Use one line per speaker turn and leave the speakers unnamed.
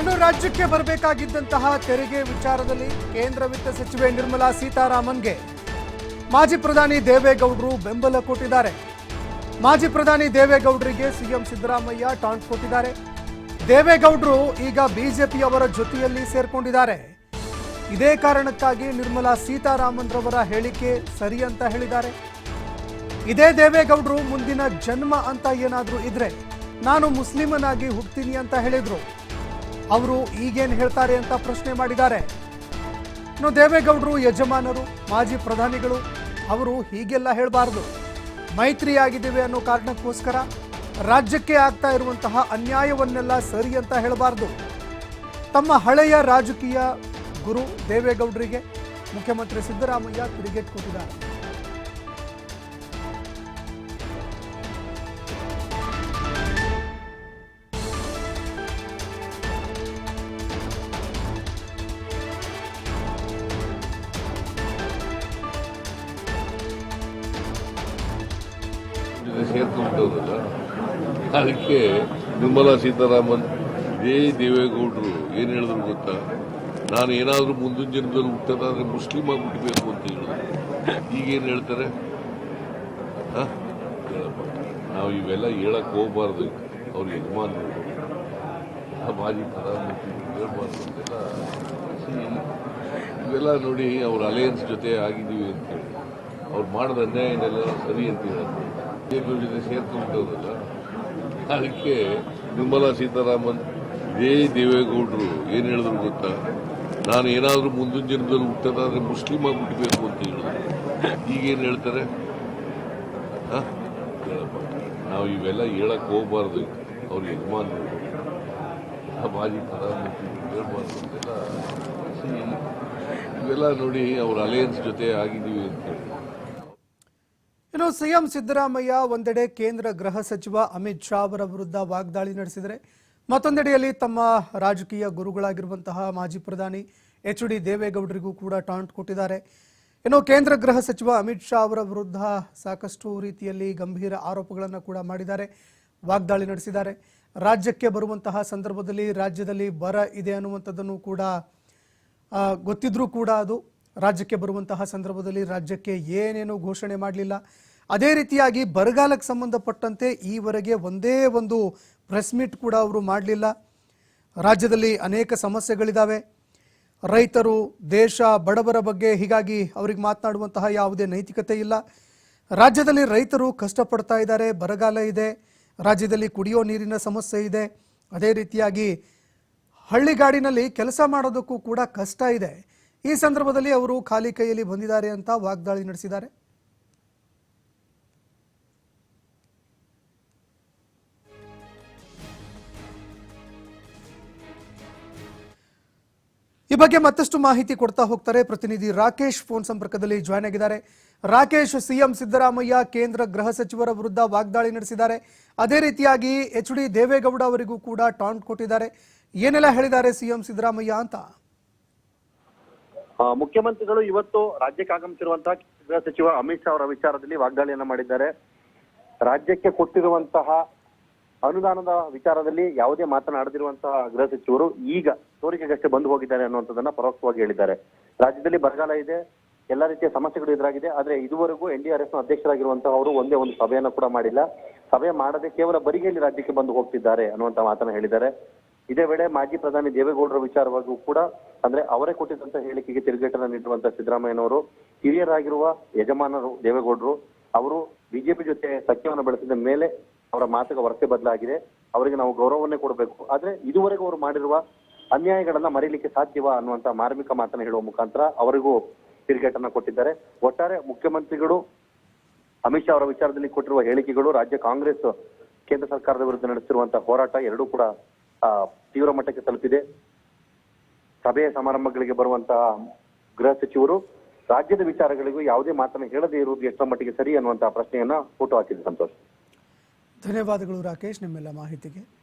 ಇನ್ನು ರಾಜ್ಯಕ್ಕೆ ಬರಬೇಕಾಗಿದ್ದಂತಹ ತೆರಿಗೆ ವಿಚಾರದಲ್ಲಿ ಕೇಂದ್ರ ವಿತ್ತ ಸಚಿವೆ ನಿರ್ಮಲಾ ಸೀತಾರಾಮನ್ಗೆ ಮಾಜಿ ಪ್ರಧಾನಿ ದೇವೇಗೌಡರು ಬೆಂಬಲ ಕೊಟ್ಟಿದ್ದಾರೆ. ಮಾಜಿ ಪ್ರಧಾನಿ ದೇವೇಗೌಡರಿಗೆ ಸಿಎಂ ಸಿದ್ದರಾಮಯ್ಯ ಟಾಂಟ್ ಕೊಟ್ಟಿದ್ದಾರೆ. ದೇವೇಗೌಡರು ಈಗ ಬಿಜೆಪಿಯವರ ಜೊತೆಯಲ್ಲಿ ಸೇರ್ಕೊಂಡಿದ್ದಾರೆ. ಇದೇ ಕಾರಣಕ್ಕಾಗಿ ನಿರ್ಮಲಾ ಸೀತಾರಾಮನ್ ರವರ ಹೇಳಿಕೆ ಸರಿ ಅಂತ ಹೇಳಿದ್ದಾರೆ. ಇದೇ ದೇವೇಗೌಡರು ಮುಂದಿನ ಜನ್ಮ ಅಂತ ಏನಾದರೂ ಇದ್ರೆ ನಾನು ಮುಸ್ಲಿಮನಾಗಿ ಹುಡ್ತೀನಿ ಅಂತ ಹೇಳಿದ್ರು. ಅವರು ಈಗೇನು ಹೇಳ್ತಾರೆ ಅಂತ ಪ್ರಶ್ನೆ ಮಾಡಿದ್ದಾರೆ. ಇನ್ನು ದೇವೇಗೌಡರು, ಯಜಮಾನರು, ಮಾಜಿ ಪ್ರಧಾನಿಗಳು, ಅವರು ಹೀಗೆಲ್ಲ ಹೇಳಬಾರ್ದು. ಮೈತ್ರಿ ಆಗಿದ್ದೇವೆ ಅನ್ನೋ ಕಾರಣಕ್ಕೋಸ್ಕರ ರಾಜ್ಯಕ್ಕೆ ಆಗ್ತಾ ಇರುವಂತಹ ಅನ್ಯಾಯವನ್ನೆಲ್ಲ ಸರಿ ಅಂತ ಹೇಳಬಾರ್ದು. ತಮ್ಮ ಹಳೆಯ ರಾಜಕೀಯ ಗುರು ದೇವೇಗೌಡರಿಗೆ ಮುಖ್ಯಮಂತ್ರಿ ಸಿದ್ದರಾಮಯ್ಯ ತಿರುಗೇಟ್ ಕೊಟ್ಟಿದ್ದಾರೆ.
ಸೇರ್ಕೊಂಡ್ಬಿಟ್ಟವ್ರಲ್ಲ ಅದಕ್ಕೆ ನಿರ್ಮಲಾ ಸೀತಾರಾಮನ್ ಇದೇ ದೇವೇಗೌಡರು, ಏನು ಹೇಳಿದ್ರು ಗೊತ್ತಾ? ನಾನು ಏನಾದರೂ ಮುಂದಿನ ಜನ್ಮದಲ್ಲಿ ಹುಟ್ಟೋದಾದ್ರೆ ಮುಸ್ಲಿಂ ಆಗ್ಬಿಟ್ಬೇಕು ಅಂತ ಹೇಳಿದ್ರು. ಈಗೇನು ಹೇಳ್ತಾರೆ. ನಾವು ಇವೆಲ್ಲ ಹೇಳಕ್ಕೆ ಹೋಗ್ಬಾರ್ದು. ಅವ್ರ ಯಜಮಾನರು. ಮಾಜಿ ಪ್ರಧಾನಮಂತ್ರಿ ಹೇಳ್ಬಾರ್ದು ಅಂತೆಲ್ಲ ಇವೆಲ್ಲ ನೋಡಿ ಅವ್ರ ಅಲಯನ್ಸ್ ಜೊತೆ ಆಗಿದ್ದೀವಿ ಅಂತೇಳಿ ಅವ್ರು ಮಾಡಿದ ಅನ್ಯಾಯನೆಲ್ಲ ಸರಿ ಅಂತ ಹೇಳೋದು. ಬಿಜೆಪಿ ಜೊತೆ ಸೇರ್ಕೊಂಡ್ಬಿಟ್ಟವ್ರಲ್ಲ ಅದಕ್ಕೆ ನಿರ್ಮಲಾ ಸೀತಾರಾಮನ್ ಇದೇ ದೇವೇಗೌಡರು ಏನು ಹೇಳಿದ್ರು ಗೊತ್ತಾ? ನಾನು ಏನಾದರೂ ಮುಂದಿನ ಜನ್ಮದಲ್ಲಿ ಹುಟ್ಟೋದಾದ್ರೆ ಮುಸ್ಲಿಂ ಆಗ್ಬಿಟ್ಬೇಕು ಅಂತ ಹೇಳಿದ್ರು ಈಗೇನು ಹೇಳ್ತಾರೆ. ನಾವು ಇವೆಲ್ಲ ಹೇಳಕ್ ಹೋಗ್ಬಾರ್ದು. ಅವ್ರ ಯಜಮಾನರು. ಮಾಜಿ ಪ್ರಧಾನಮಂತ್ರಿ ಹೇಳ್ಬಾರ್ದು ಅಂತೆಲ್ಲ. ಇವೆಲ್ಲ ನೋಡಿ ಅವ್ರ ಅಲಯನ್ಸ್ ಜೊತೆ ಆಗಿದ್ದೀವಿ ಅಂತೇಳಿ
ಸಿಎಂ ಸಿದ್ದರಾಮಯ್ಯ ಒಂದೆಡೆ ಕೇಂದ್ರ ಗೃಹ ಸಚಿವ ಅಮಿತ್ ಶಾ ಅವರ ವಿರುದ್ಧ ವಾಗ್ದಾಳಿ ನಡೆಸಿದರೆ ಮತ್ತೊಂದೆಡೆಯಲ್ಲಿ ತಮ್ಮ ರಾಜಕೀಯ ಗುರುಗಳಾಗಿರುವಂತಹ ಮಾಜಿ ಪ್ರಧಾನಿ ಎಚ್ ಡಿ ದೇವೇಗೌಡರಿಗೂ ಕೂಡ ಟಾಂಟ್ ಕೊಟ್ಟಿದ್ದಾರೆ. ಇನ್ನು ಕೇಂದ್ರ ಗೃಹ ಸಚಿವ ಅಮಿತ್ ಶಾ ಅವರ ವಿರುದ್ಧ ಸಾಕಷ್ಟು ರೀತಿಯಲ್ಲಿ ಗಂಭೀರ ಆರೋಪಗಳನ್ನು ಕೂಡ ಮಾಡಿದ್ದಾರೆ, ವಾಗ್ದಾಳಿ ನಡೆಸಿದ್ದಾರೆ. ರಾಜ್ಯಕ್ಕೆ ಬರುವಂತಹ ಸಂದರ್ಭದಲ್ಲಿ ರಾಜ್ಯದಲ್ಲಿ ಬರ ಇದೆ ಅನ್ನುವಂಥದ್ದನ್ನು ಕೂಡ ಗೊತ್ತಿದ್ರೂ ಕೂಡ ಅದು ರಾಜ್ಯಕ್ಕೆ ಬರುವಂತಹ ಸಂದರ್ಭದಲ್ಲಿ ರಾಜ್ಯಕ್ಕೆ ಏನೇನು ಘೋಷಣೆ ಮಾಡಲಿಲ್ಲ. ಅದೇ ರೀತಿಯಾಗಿ ಬರಗಾಲಕ್ಕೆ ಸಂಬಂಧಪಟ್ಟಂತೆ ಈವರೆಗೆ ಒಂದೇ ಒಂದು ಪ್ರೆಸ್ ಮೀಟ್ ಕೂಡ ಅವರು ಮಾಡಲಿಲ್ಲ. ರಾಜ್ಯದಲ್ಲಿ ಅನೇಕ ಸಮಸ್ಯೆಗಳಿದ್ದಾವೆ ರೈತರು, ದೇಶ, ಬಡವರ ಬಗ್ಗೆ ಹೀಗಾಗಿ ಅವ್ರಿಗೆ ಮಾತನಾಡುವಂತಹ ಯಾವುದೇ ನೈತಿಕತೆ ಇಲ್ಲ. ರಾಜ್ಯದಲ್ಲಿ ರೈತರು ಕಷ್ಟಪಡ್ತಾ ಇದ್ದಾರೆ, ಬರಗಾಲ ಇದೆ, ರಾಜ್ಯದಲ್ಲಿ ಕುಡಿಯೋ ನೀರಿನ ಸಮಸ್ಯೆ ಇದೆ. ಅದೇ ರೀತಿಯಾಗಿ ಹಳ್ಳಿಗಾಡಿನಲ್ಲಿ ಕೆಲಸ ಮಾಡೋದಕ್ಕೂ ಕೂಡ ಕಷ್ಟ ಇದೆ. ಈ ಸಂದರ್ಭದಲ್ಲಿ ಅವರು ಖಾಲಿ ಕೈಯಲ್ಲಿ ಬಂದಿದ್ದಾರೆ ಅಂತ ವಾಗ್ದಾಳಿ ನಡೆಸಿದ್ದಾರೆ. ಈ ಬಗ್ಗೆ ಮತ್ತಷ್ಟು ಮಾಹಿತಿ ಕೊಡ್ತಾ ಹೋಗ್ತಾರೆ ಪ್ರತಿನಿಧಿ ರಾಕೇಶ್. ಫೋನ್ ಸಂಪರ್ಕದಲ್ಲಿ ಜಾಯ್ನ್ ಆಗಿದ್ದಾರೆ. ರಾಕೇಶ್, ಸಿಎಂ ಸಿದ್ದರಾಮಯ್ಯ ಕೇಂದ್ರ ಗೃಹ ಸಚಿವರ ವಿರುದ್ಧ ವಾಗ್ದಾಳಿ ನಡೆಸಿದ್ದಾರೆ. ಅದೇ ರೀತಿಯಾಗಿ ಎಚ್ ಡಿ ದೇವೇಗೌಡ ಅವರಿಗೂ ಕೂಡ ಟಾಂಟ್ ಕೊಟ್ಟಿದ್ದಾರೆ. ಏನೆಲ್ಲ ಹೇಳಿದ್ದಾರೆ ಸಿಎಂ ಸಿದ್ದರಾಮಯ್ಯ ಅಂತ?
ಮುಖ್ಯಮಂತ್ರಿಗಳು ಇವತ್ತು ರಾಜ್ಯಕ್ಕೆ ಆಗಮಿಸಿರುವಂತಹ ಗೃಹ ಸಚಿವ ಅಮಿತ್ ಶಾ ಅವರ ವಿಚಾರದಲ್ಲಿ ವಾಗ್ದಾಳಿಯನ್ನು ಮಾಡಿದ್ದಾರೆ. ರಾಜ್ಯಕ್ಕೆ ಕೊಟ್ಟಿರುವಂತಹ ಅನುದಾನದ ವಿಚಾರದಲ್ಲಿ ಯಾವುದೇ ಮಾತನಾಡದಿರುವಂತಹ ಗೃಹ ಸಚಿವರು ಈಗ ತೋರಿಕೆಗಷ್ಟೇ ಬಂದು ಹೋಗಿದ್ದಾರೆ ಅನ್ನುವಂಥದ್ದನ್ನ ಪರೋಕ್ಷವಾಗಿ ಹೇಳಿದ್ದಾರೆ. ರಾಜ್ಯದಲ್ಲಿ ಬರಗಾಲ ಇದೆ, ಎಲ್ಲ ರೀತಿಯ ಸಮಸ್ಯೆಗಳು ಎದುರಾಗಿದೆ, ಆದ್ರೆ ಇದುವರೆಗೂ ಎನ್ ಡಿ ಆರ್ ಎಸ್ನ ಅಧ್ಯಕ್ಷರಾಗಿರುವಂತಹ ಅವರು ಒಂದೇ ಒಂದು ಸಭೆಯನ್ನ ಕೂಡ ಮಾಡಿಲ್ಲ. ಸಭೆ ಮಾಡದೆ ಕೇವಲ ಬರಿಗೆಯಲ್ಲಿ ರಾಜ್ಯಕ್ಕೆ ಬಂದು ಹೋಗ್ತಿದ್ದಾರೆ ಅನ್ನುವಂತ ಮಾತನ್ನ ಹೇಳಿದ್ದಾರೆ. ಇದೇ ವೇಳೆ ಮಾಜಿ ಪ್ರಧಾನಿ ದೇವೇಗೌಡರ ವಿಚಾರವಾಗಿಯೂ ಕೂಡ ಅಂದ್ರೆ ಅವರೇ ಕೊಟ್ಟಿದ್ದಂತ ಹೇಳಿಕೆಗೆ ತಿರುಗೇಟನ್ನು ನೀಡುವಂತಹ ಸಿದ್ದರಾಮಯ್ಯನವರು, ಹಿರಿಯರಾಗಿರುವ ಯಜಮಾನರು ದೇವೇಗೌಡರು, ಅವರು ಬಿಜೆಪಿ ಜೊತೆ ಸಖ್ಯವನ್ನು ಬೆಳೆಸಿದ ಮೇಲೆ ಅವರ ಮಾತಿಗೆ ವರಸೆ ಬದಲಾಗಿದೆ. ಅವರಿಗೆ ನಾವು ಗೌರವವನ್ನೇ ಕೊಡಬೇಕು. ಆದ್ರೆ ಇದುವರೆಗೂ ಅವರು ಮಾಡಿರುವ ಅನ್ಯಾಯಗಳನ್ನ ಮರೀಲಿಕ್ಕೆ ಸಾಧ್ಯವಾ ಅನ್ನುವಂತ ಮಾರ್ಮಿಕ ಮಾತನ್ನ ಹೇಳುವ ಮುಖಾಂತರ ಅವರಿಗೂ ತಿರುಗೇಟನ್ನ ಕೊಟ್ಟಿದ್ದಾರೆ. ಒಟ್ಟಾರೆ ಮುಖ್ಯಮಂತ್ರಿಗಳು ಅಮಿತ್ ಶಾ ಅವರ ವಿಚಾರದಲ್ಲಿ ಕೊಟ್ಟಿರುವ ಹೇಳಿಕೆಗಳು ರಾಜ್ಯ ಕಾಂಗ್ರೆಸ್, ಕೇಂದ್ರ ಸರ್ಕಾರದ ವಿರುದ್ಧ ನಡೆಸಿರುವಂತಹ ಹೋರಾಟ ಎರಡೂ ಕೂಡ ತೀವ್ರ ಮಟ್ಟಕ್ಕೆ ತಲುಪಿದೆ. ಸಭೆಯ ಸಮಾರಂಭಗಳಿಗೆ ಬರುವಂತಹ ಗೃಹ ಸಚಿವರು ರಾಜ್ಯದ ವಿಚಾರಗಳಿಗೂ ಯಾವುದೇ ಮಾತನ್ನು ಹೇಳದೇ ಇರುವುದು ಎಷ್ಟರ ಮಟ್ಟಿಗೆ ಸರಿ ಅನ್ನುವಂತಹ ಪ್ರಶ್ನೆಯನ್ನ ಫೋಟೋ ಹಾಕಿದೆ ಸಂತೋಷ್.
ಧನ್ಯವಾದಗಳು ರಾಕೇಶ್ ನಿಮ್ಮೆಲ್ಲ ಮಾಹಿತಿಗೆ.